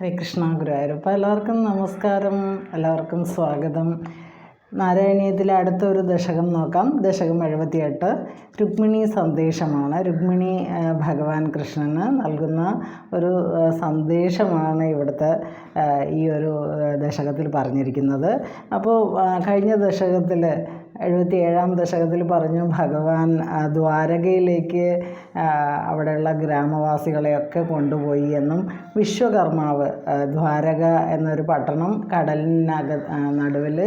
ഹരേ കൃഷ്ണ ഗുരുവായൂരപ്പ എല്ലാവർക്കും നമസ്കാരം. എല്ലാവർക്കും സ്വാഗതം. നാരായണീയത്തിലെ അടുത്ത ഒരു ദശകം നോക്കാം. ദശകം എഴുപത്തിയെട്ട്. രുക്മിണി സന്ദേശമാണ്. രുക്മിണി ഭഗവാൻ കൃഷ്ണന് നൽകുന്ന ഒരു സന്ദേശമാണ് ഇവിടുത്തെ ഈ ഒരു ദശകത്തിൽ പറഞ്ഞിരിക്കുന്നത്. അപ്പോൾ കഴിഞ്ഞ ദശകത്തിൽ എഴുപത്തി ഏഴാം ദശകത്തിൽ പറഞ്ഞു ഭഗവാൻ ദ്വാരകയിലേക്ക് അവിടെയുള്ള ഗ്രാമവാസികളെയൊക്കെ കൊണ്ടുപോയി എന്നും വിശ്വകർമാവ് ദ്വാരക എന്നൊരു പട്ടണം കടലിനക നടുവിൽ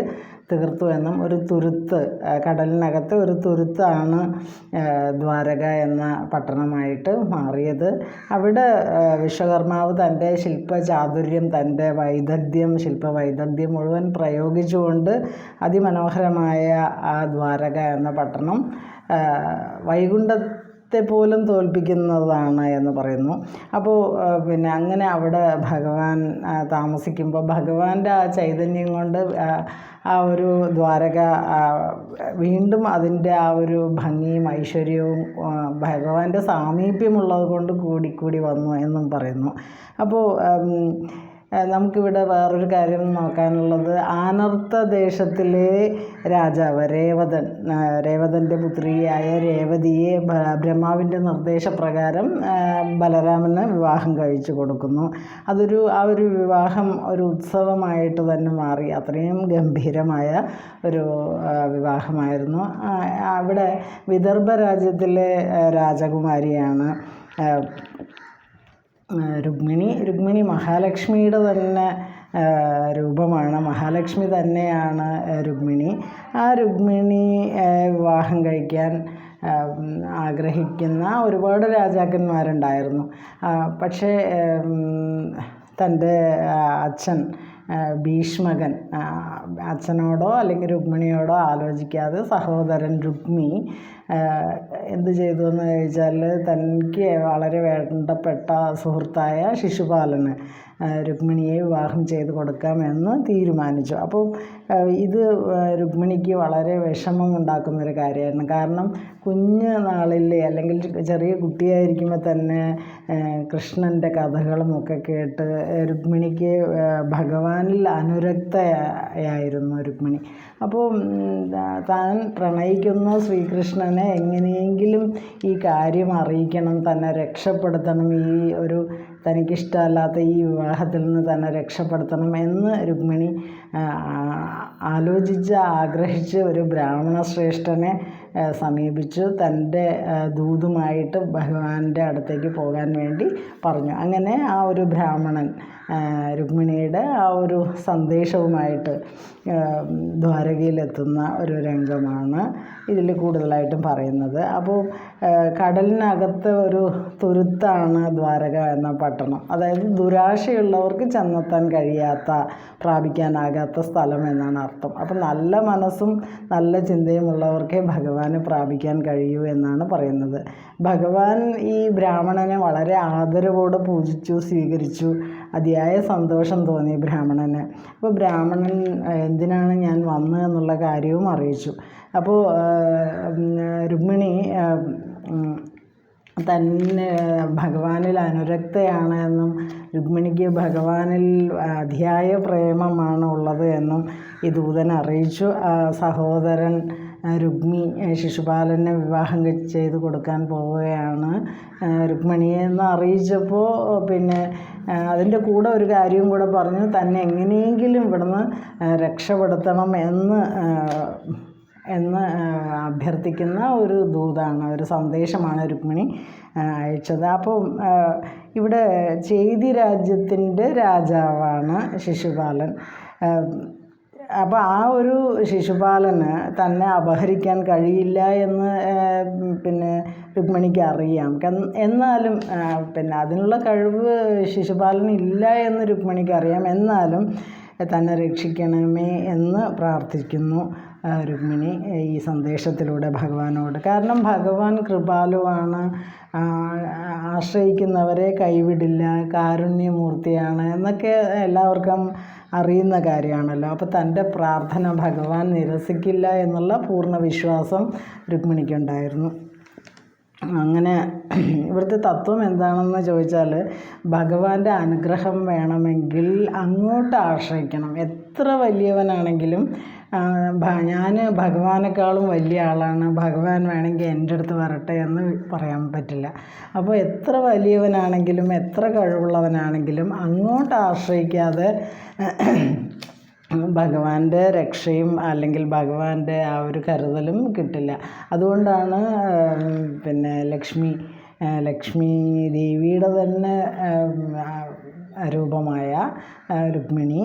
തീർത്തു എന്നും ഒരു തുരുത്ത് കടലിനകത്ത് ഒരു തുരുത്താണ് ദ്വാരക എന്ന പട്ടണമായിട്ട് മാറിയത്. അവിടെ വിശ്വകർമാവ് തന്റെ ശില്പചാതുര്യം തന്റെ വൈദഗ്ധ്യം ശില്പവൈദഗ്ധ്യം മുഴുവൻ പ്രയോഗിച്ചുകൊണ്ട് അതിമനോഹരമായ ആ ദ്വാരക എന്ന പട്ടണം ആ, വൈകുണ്ഠത്തെ പോലും തോൽപ്പിക്കുന്നതാണ് എന്ന് പറയുന്നു. അപ്പോൾ പിന്നെ അങ്ങനെ അവിടെ ഭഗവാൻ താമസിക്കുമ്പോൾ ഭഗവാന്റെ ആ ചൈതന്യം കൊണ്ട് ആ, ഒരു ദ്വാരക വീണ്ടും അതിന്റെ ആ ഒരു ഭംഗിയും ഐശ്വര്യവും ഭഗവാന്റെ സാമീപ്യമുള്ളത് കൊണ്ട് കൂടിക്കൂടി വന്നു എന്നും പറയുന്നു. അപ്പോൾ നമുക്കിവിടെ വേറൊരു കാര്യം നോക്കാനുള്ളത്. ആനർത്ത ദേശത്തിലെ രാജാവ് രേവതൻ രേവതന്റെ പുത്രിയായ രേവതിയെ ബ്രഹ്മാവിന്റെ നിർദ്ദേശപ്രകാരം ബലരാമന് വിവാഹം കഴിച്ചു കൊടുക്കുന്നു. അതൊരു ആ ഒരു വിവാഹം ഒരു ഉത്സവമായിട്ട് തന്നെ മാറി. അത്രയും ഗംഭീരമായ ഒരു വിവാഹമായിരുന്നു. അവിടെ വിദർഭ രാജ്യത്തിലെ രാജകുമാരിയാണ് രുക്മിണി രുക്മിണി മഹാലക്ഷ്മിയുടെ തന്നെ രൂപമാണ്. മഹാലക്ഷ്മി തന്നെയാണ് രുക്മിണി. ആ രുക്മിണി വിവാഹം കഴിക്കാൻ ആഗ്രഹിക്കുന്ന ഒരുപാട് രാജാക്കന്മാരുണ്ടായിരുന്നു. പക്ഷേ തന്റെ അച്ഛൻ ഭീഷ്മകൻ അച്ഛനോടോ അല്ലെങ്കിൽ രുക്മിണിയോടോ ആലോചിക്കാതെ സഹോദരൻ രുക്മി എന്ത് ചെയ്തു എന്ന് ചോദിച്ചാൽ തനിക്ക് വളരെ വേണ്ടപ്പെട്ട സുഹൃത്തായ ശിശുപാലന് രുക്മിണിയെ വിവാഹം ചെയ്ത് കൊടുക്കാമെന്ന് തീരുമാനിച്ചു. അപ്പോൾ ഇത് രുക്മിണിക്ക് വളരെ വിഷമം ഉണ്ടാക്കുന്നൊരു കാര്യമായിരുന്നു. കാരണം കുഞ്ഞ് നാളിൽ അല്ലെങ്കിൽ ചെറിയ കുട്ടിയായിരിക്കുമ്പോൾ തന്നെ കൃഷ്ണന്റെ കഥകളും ഒക്കെ കേട്ട് രുക്മിണിക്ക് ഭഗവാനിൽ അനുരക്തയായിരുന്നു രുക്മിണി. അപ്പോൾ താൻ പ്രണയിക്കുന്ന ശ്രീകൃഷ്ണനെ എങ്ങനെയെങ്കിലും ഈ കാര്യം അറിയിക്കണം തന്നെ രക്ഷപ്പെടുത്തണം ഈ ഒരു തനിക്കിഷ്ടമല്ലാത്ത ഈ വിവാഹത്തിൽ നിന്ന് തന്നെ രക്ഷപ്പെടുത്തണം എന്ന് രുക്മിണി ആലോചിച്ച് ആഗ്രഹിച്ച് ഒരു ബ്രാഹ്മണ ശ്രേഷ്ഠനെ സമീപിച്ചു. തന്റെ ദൂതുമായിട്ട് ഭഗവാന്റെ അടുത്തേക്ക് പോകാൻ വേണ്ടി പറഞ്ഞു. അങ്ങനെ ആ ഒരു ബ്രാഹ്മണൻ രുക്മിണിയുടെ ആ ഒരു സന്ദേശവുമായിട്ട് ദ്വാരകയിലെത്തുന്ന ഒരു രംഗമാണ് ഇതിൽ കൂടുതലായിട്ടും പറയുന്നത്. അപ്പോൾ കടലിനകത്ത് ഒരു തുരുത്താണ് ദ്വാരക എന്ന പട്ടണം. അതായത് ദുരാശയുള്ളവർക്ക് ചെന്നെത്താൻ കഴിയാത്ത പ്രാപിക്കാനാകാത്ത സ്ഥലം എന്നാണ് അർത്ഥം. അപ്പം നല്ല മനസ്സും നല്ല ചിന്തയും ഉള്ളവർക്കേ ഭഗവാനെ പ്രാപിക്കാൻ കഴിയൂ എന്നാണ് പറയുന്നത്. ഭഗവാൻ ഈ ബ്രാഹ്മണനെ വളരെ ആദരവോടെ പൂജിച്ചു സ്വീകരിച്ചു. അതിയായ സന്തോഷം തോന്നി ബ്രാഹ്മണന്. അപ്പോൾ ബ്രാഹ്മണൻ എന്തിനാണ് ഞാൻ വന്നത് എന്നുള്ള കാര്യവും അറിയിച്ചു. അപ്പോൾ രുക്മിണി തന്നെ ഭഗവാനിൽ അനുരക്തയാണ് എന്നും രുക്മിണിക്ക് ഭഗവാനിൽ അതിയായ പ്രേമമാണ് ഉള്ളത് എന്നും ഈ ദൂതൻ അറിയിച്ചു. സഹോദരൻ രുക്മി ശിശുപാലനെ വിവാഹം ചെയ്ത് കൊടുക്കാൻ പോവുകയാണ്. രുക്മിണിയെന്ന് അറിയിച്ചപ്പോൾ പിന്നെ അതിന്റെ കൂടെ ഒരു കാര്യവും കൂടെ പറഞ്ഞു തന്നെ എങ്ങനെയെങ്കിലും ഇവിടുന്ന് രക്ഷപ്പെടുത്തണം എന്ന് എന്ന് അഭ്യർത്ഥിക്കുന്ന ഒരു ദൂതാണ് ഒരു സന്ദേശമാണ് രുക്മിണി അയച്ചത്. അപ്പോൾ ഇവിടെ ചേതി രാജ്യത്തിന്റെ രാജാവാണ് ശിശുപാലൻ. അപ്പോൾ ആ ഒരു ശിശുപാലന് തന്നെ അപഹരിക്കാൻ കഴിയില്ല എന്ന് പിന്നെ രുക്മിണിക്ക് അറിയാം. എന്നാലും പിന്നെ അതിനുള്ള കഴിവ് ശിശുപാലന് ഇല്ല എന്ന് രുക്മിണിക്ക് അറിയാം. എന്നാലും തന്നെ രക്ഷിക്കണമേ എന്ന് പ്രാർത്ഥിക്കുന്നു. രുക്മിണി ഈ സന്ദേശത്തിലൂടെ ഭഗവാനോട്. കാരണം ഭഗവാൻ കൃപാലുവാണ് ആശ്രയിക്കുന്നവരെ കൈവിടില്ല കാരുണ്യമൂർത്തിയാണ് എന്നൊക്കെ എല്ലാവർക്കും അറിയുന്ന കാര്യമാണല്ലോ. അപ്പോൾ തന്റെ പ്രാർത്ഥന ഭഗവാൻ നിരസിക്കില്ല എന്നുള്ള പൂർണ വിശ്വാസം രുക്മിണിക്കുണ്ടായിരുന്നു. അങ്ങനെ ഇവിടുത്തെ തത്വം എന്താണെന്ന് ചോദിച്ചാൽ ഭഗവാന്റെ അനുഗ്രഹം വേണമെങ്കിൽ അങ്ങോട്ട് ആശ്രയിക്കണം. എത്ര വലിയവനാണെങ്കിലും ഞാൻ ഭഗവാനേക്കാളും വലിയ ആളാണ്. ഭഗവാൻ വേണമെങ്കിൽ എന്റെ അടുത്ത് വരട്ടെ എന്ന് പറയാൻ പറ്റില്ല. അപ്പോൾ എത്ര വലിയവനാണെങ്കിലും എത്ര കഴിവുള്ളവനാണെങ്കിലും അങ്ങോട്ട് ആശ്രയിക്കാതെ ഭഗവാന്റെ രക്ഷയും അല്ലെങ്കിൽ ഭഗവാന്റെ ആ ഒരു കരുതലും കിട്ടില്ല. അതുകൊണ്ടാണ് പിന്നെ ലക്ഷ്മി ലക്ഷ്മി ദേവിയുടെ തന്നെ രൂപമായ രുക്മിണി.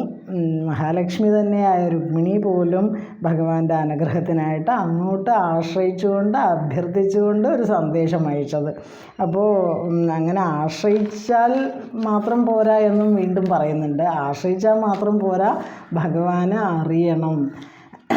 മഹാലക്ഷ്മി തന്നെയായ രുക്മിണി പോലും ഭഗവാന്റെ അനുഗ്രഹത്തിനായിട്ട് അങ്ങോട്ട് ആശ്രയിച്ചുകൊണ്ട് അഭ്യർത്ഥിച്ചുകൊണ്ട് ഒരു സന്ദേശം അയച്ചത്. അപ്പോൾ അങ്ങനെ ആശ്രയിച്ചാൽ മാത്രം പോരാ എന്നും വീണ്ടും പറയുന്നുണ്ട്. ആശ്രയിച്ചാൽ മാത്രം പോരാ ഭഗവാനെ അറിയണം.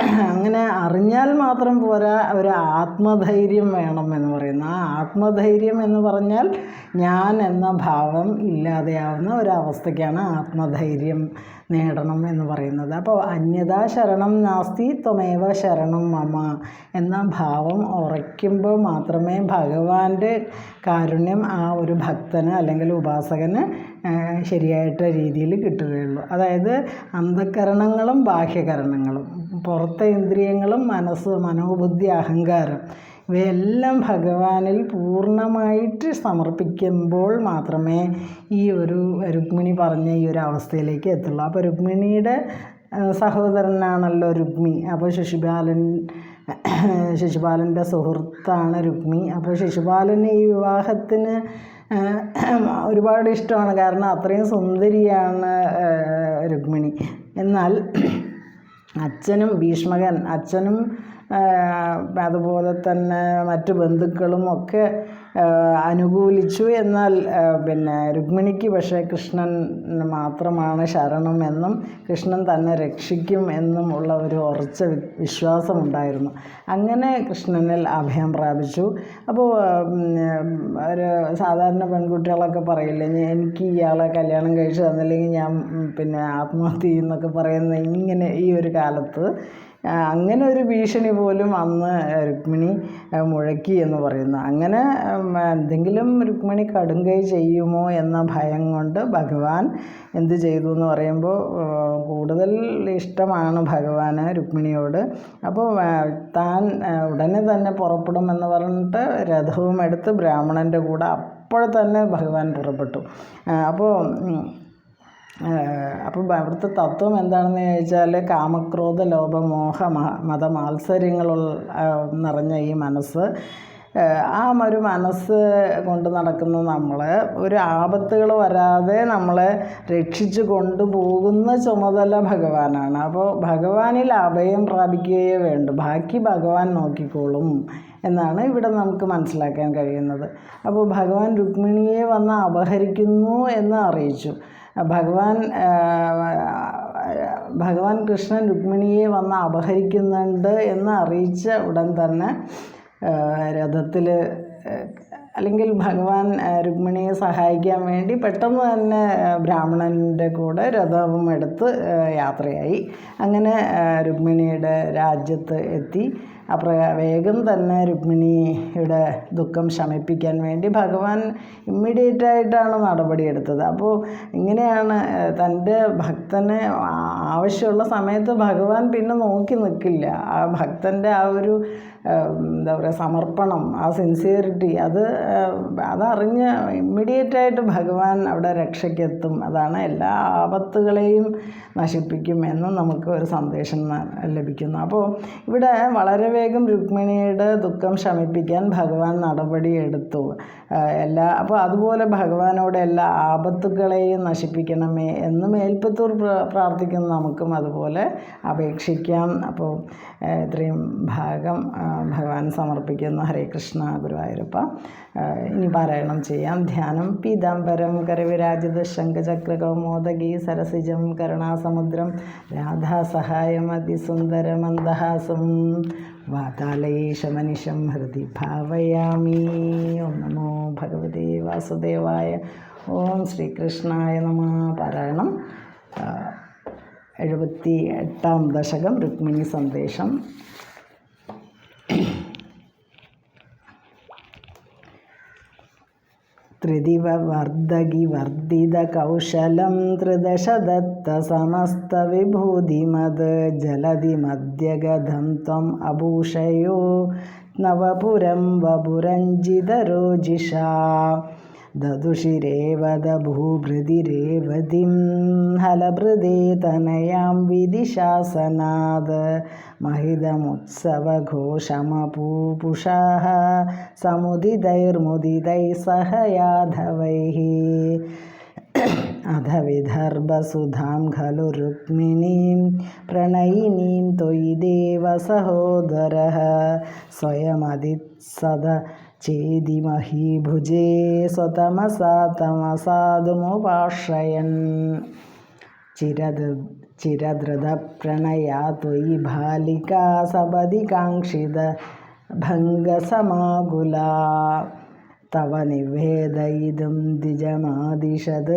അങ്ങനെ അറിഞ്ഞാൽ മാത്രം പോരാ ഒരു ആത്മധൈര്യം വേണം എന്ന് പറയുന്ന. ആ ആത്മധൈര്യം എന്ന് പറഞ്ഞാൽ ഞാൻ എന്ന ഭാവം ഇല്ലാതെയാവുന്ന ഒരവസ്ഥയ്ക്കാണ് ആത്മധൈര്യം നേടണം എന്ന് പറയുന്നത്. അപ്പോൾ അന്യതാ ശരണം നാസ്തി ത്വമേവ ശരണം മമ എന്ന ഭാവം ഉറയ്ക്കുമ്പോൾ മാത്രമേ ഭഗവാന്റെ കാരുണ്യം ആ ഒരു ഭക്തന് അല്ലെങ്കിൽ ഉപാസകന് ശരിയായിട്ട രീതിയിൽ കിട്ടുകയുള്ളൂ. അതായത് അന്ധകരണങ്ങളും ബാഹ്യകരണങ്ങളും. പുറത്തെ ഇന്ദ്രിയങ്ങളും മനസ്സ് മനോബുദ്ധി അഹങ്കാരം ഇവയെല്ലാം ഭഗവാനിൽ പൂർണമായിട്ട് സമർപ്പിക്കുമ്പോൾ മാത്രമേ ഈ ഒരു രുക്മിണി പറഞ്ഞ ഈ ഒരു അവസ്ഥയിലേക്ക് എത്തുള്ളൂ. അപ്പോൾ രുക്മിണിയുടെ സഹോദരനാണല്ലോ രുക്മി. അപ്പോൾ ശിശുപാലൻ ശിശുപാലന്റെ സുഹൃത്താണ് രുക്മി. അപ്പോൾ ശിശുപാലന് ഈ വിവാഹത്തിന് ഒരുപാട് ഇഷ്ടമാണ്. കാരണം അത്രയും സുന്ദരിയാണ് രുക്മിണി. എന്നാൽ അച്ഛനും ഭീഷ്മകൻ അച്ഛനും അതുപോലെ തന്നെ മറ്റു ബന്ധുക്കളും ഒക്കെ അനുകൂലിച്ചു എന്നാൽ പിന്നെ രുക്മിണിക്ക് പക്ഷേ കൃഷ്ണൻ മാത്രമാണ് ശരണം എന്നും കൃഷ്ണൻ തന്നെ രക്ഷിക്കും എന്നും ഉള്ള ഒരു ഉറച്ച വിശ്വാസമുണ്ടായിരുന്നു. അങ്ങനെ കൃഷ്ണനിൽ അഭയം പ്രാപിച്ചു. അപ്പോൾ ഒരു സാധാരണ പെൺകുട്ടികളൊക്കെ പറയില്ലേ എനിക്ക് ഇയാളെ കല്യാണം കഴിച്ച് തന്നില്ലെങ്കിൽ ഞാൻ പിന്നെ ആത്മഹത്യ ചെയ്യുന്നൊക്കെ പറയുന്ന ഇങ്ങനെ ഈ ഒരു കാലത്ത് അങ്ങനെ ഒരു ഭീഷണി പോലും അന്ന് രുക്മിണി മുഴക്കി എന്ന് പറയുന്നു. അങ്ങനെ എന്തെങ്കിലും രുക്മിണി കടുങ്കൈ ചെയ്യുമോ എന്ന ഭയം കൊണ്ട് ഭഗവാൻ എന്ത് ചെയ്തു എന്ന് പറയുമ്പോൾ കൂടുതൽ ഇഷ്ടമാണ് ഭഗവാന് രുക്മിണിയോട്. അപ്പോൾ താൻ ഉടനെ തന്നെ പുറപ്പെടുമെന്ന് പറഞ്ഞിട്ട് രഥവും എടുത്ത് ബ്രാഹ്മണന്റെ കൂടെ അപ്പോൾ തന്നെ ഭഗവാൻ പുറപ്പെട്ടു. അപ്പോൾ അപ്പോൾ അവിടുത്തെ തത്വം എന്താണെന്ന് ചോദിച്ചാൽ കാമക്രോധ ലോപമോഹ മത മാത്സര്യങ്ങൾ നിറഞ്ഞ ഈ മനസ്സ്. ആ ഒരു മനസ്സ് കൊണ്ട് നടക്കുന്ന നമ്മൾ ഒരു ആപത്തുകൾ വരാതെ നമ്മളെ രക്ഷിച്ചു കൊണ്ടുപോകുന്ന ചുമതല ഭഗവാനാണ്. അപ്പോൾ ഭഗവാനിൽ അഭയം പ്രാപിക്കുകയേ വേണ്ടു. ബാക്കി ഭഗവാൻ നോക്കിക്കോളും എന്നാണ് ഇവിടെ നമുക്ക് മനസ്സിലാക്കാൻ കഴിയുന്നത്. അപ്പോൾ ഭഗവാൻ രുക്മിണിയെ വന്ന് അപഹരിക്കുന്നു എന്ന് അറിയിച്ചു. ഭഗവാൻ ഭഗവാൻ കൃഷ്ണൻ രുക്മിണിയെ വന്ന് അപഹരിക്കുന്നുണ്ട് എന്ന് അറിയിച്ച ഉടൻ തന്നെ രഥത്തിൽ അല്ലെങ്കിൽ ഭഗവാൻ രുക്മിണിയെ സഹായിക്കാൻ വേണ്ടി പെട്ടെന്ന് തന്നെ ബ്രാഹ്മണന്റെ കൂടെ രഥവും എടുത്ത് യാത്രയായി. അങ്ങനെ രുക്മിണിയുടെ രാജ്യത്ത് എത്തി. അപ്ര വേഗം തന്നെ രുക്മിണിയുടെ ദുഃഖം ശമിപ്പിക്കാൻ വേണ്ടി ഭഗവാൻ ഇമ്മീഡിയറ്റ് ആയിട്ടാണ് നടപടിയെടുത്തത്. അപ്പോൾ ഇങ്ങനെയാണ് തന്റെ ഭക്തന് ആവശ്യമുള്ള സമയത്ത് ഭഗവാൻ പിന്നെ നോക്കി നിൽക്കില്ല. ആ ഭക്തന്റെ ആ ഒരു എന്താ പറയുക സമർപ്പണം ആ സിൻസിയറിറ്റി അത് അതറിഞ്ഞ് ഇമ്മീഡിയറ്റായിട്ട് ഭഗവാൻ അവിടെ രക്ഷയ്ക്കെത്തും. അതാണ് എല്ലാ ആപത്തുകളെയും നശിപ്പിക്കും എന്ന് നമുക്ക് ഒരു സന്ദേശം ലഭിക്കുന്നു. അപ്പോൾ ഇവിടെ വളരെ വേഗം രുക്മിണിയുടെ ദുഃഖം ശമിപ്പിക്കാൻ ഭഗവാൻ നടപടിയെടുത്തു എല്ലാ അപ്പോൾ അതുപോലെ ഭഗവാനോട് എല്ലാ ആപത്തുകളെയും നശിപ്പിക്കണമേ എന്ന് മേൽപ്പത്തൂർ പ്രാർത്ഥിക്കുന്ന നമുക്കും അതുപോലെ അപേക്ഷിക്കാം. അപ്പോൾ ഇത്രയും ഭാഗം ഭഗവാൻ സമർപ്പിക്കുന്ന. ഹരേ കൃഷ്ണ ഗുരുവായൂരപ്പ. ഇനി പാരായണം ചെയ്യാം. ധ്യാനം പീതാംബരം കരവിരാജിത ശംഖചക്രകൗമോദകി സരസിജം കരുണാസമുദ്രം രാധാസഹായം അതിസുന്ദരമന്ദഹാസം വാതാലയേശമനിശം ഹൃദി ഭാവയാമി. ഓം നമോ ഭഗവതേ വാസുദേവായ. ഓം ശ്രീകൃഷ്ണായ നമ. പാരായണം എഴുപത്തി എട്ടാം ദശകം രുക്മിണി സന്ദേശം. ത്രിദിവ വർദ്ധകി വർദ്ധിതകൗശലം ത്രിദശദത്തസമസ്തവിഭൂതിമത് ജലതി മദ്യഗതം ത്വം അഭൂഷയോ നവപുരം വപുരഞ്ജിതരോജിഷാ ददुषिरेवदभूभृदिरेवधिं हलभृदे तनयां विधिशासनाद् महिदमुत्सवघोषमपूपुषाः समुदितैर्मुदितैः सह याधवैः अध विदर्भसुधां खलु रुक्मिणीं प्रणयिनीं त्वयि देव सहोदरः स्वयमदित्सद चेदिमहीभुजे स्वतमसा तमसादुमुपाश्रयन् चिरद चिरधृतप्रणया त्वयि बालिका सपदि काङ्क्षित भङ्गसमाकुला तव निवेदयितुं द्विजमादिशत्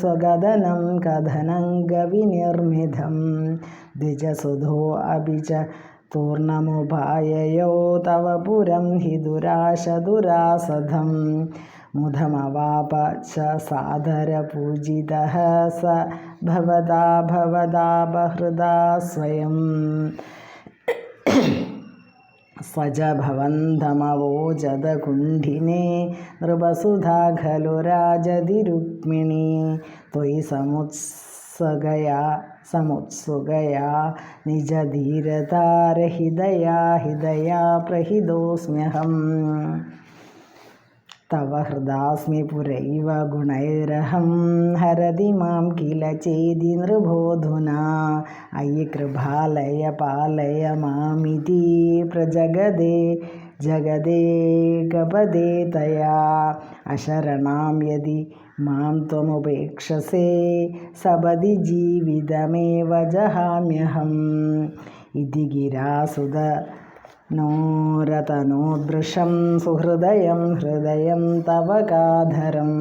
स्वगदनं कथनं गविनिर्मितं द्विजसुधो अपि च तूर्णमुपाययो तव पुरं हि दुराशदुरासधं मुदमवाप च सादरपूजितः स भवदा भवदापहृदा स्वयं। स च भवन्तमवोजदकुण्ठिने नृपसुधा खलु राजधिरुक्मिणी। त्वयि समुत्सगया समुत्सुकया निजधीरतारहिदया हृदया प्रहितोऽस्म्यहम्। तव हृदास्मि पुरैव गुणैरहं हरति माँ किल चेदि नृभोधुना अयि कृपालय पालय मामिति प्रजगदे, जगदे गपदे तया। अशरणां यदि മാം ത്വമുപേക്ഷസേ സപതി ജീവിതമേവ ജഹാമ്യഹം ഇതി ഗിരാസുത നോരതനോദൃശം സുഹൃദയം ഹൃദയം തവ കാധരം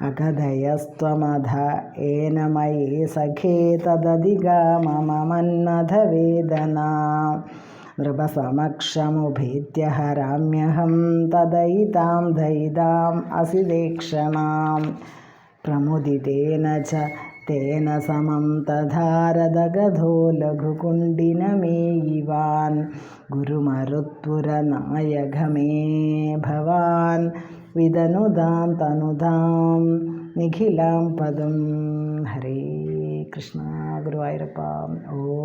അകഥയസ്ത്വമധ ഏനമയേ സഖേ തദധികാമമ മന്മഥവേദന नृपसमक्षमुभेद्यः राम्यहं तदयितां दयिताम् असिदेक्षणां प्रमुदितेन च तेन समं तधारदगधो लघुकुण्डिनमेयिवान्। गुरुमरुत्पुरनायघमे भवान्। विदनुदां तनुदां निखिलां पदं। हरे कृष्णा, गुरुवायूरप्पा। ओ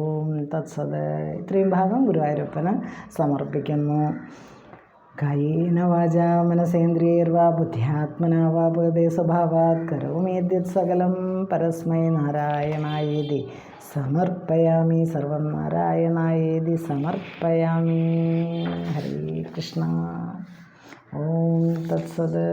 തത്സത് ഇത്രയും ഭാഗം ഗുരുവായൂരപ്പന് സമർപ്പിക്കുന്നു. കായേന വാച മനസേന്ദ്രിയർവാ ബുദ്ധ്യാത്മനാ വാ ഭഗവതേ സ്വഭാവാത് കരോമേദ്യത് സകലം പരസ്മൈ നാരായണായേതി സമർപ്പയാമി സർവം നാരായണായേതി സമർപ്പയാമി. ഹരേ കൃഷ്ണ. ഓം തത്സത്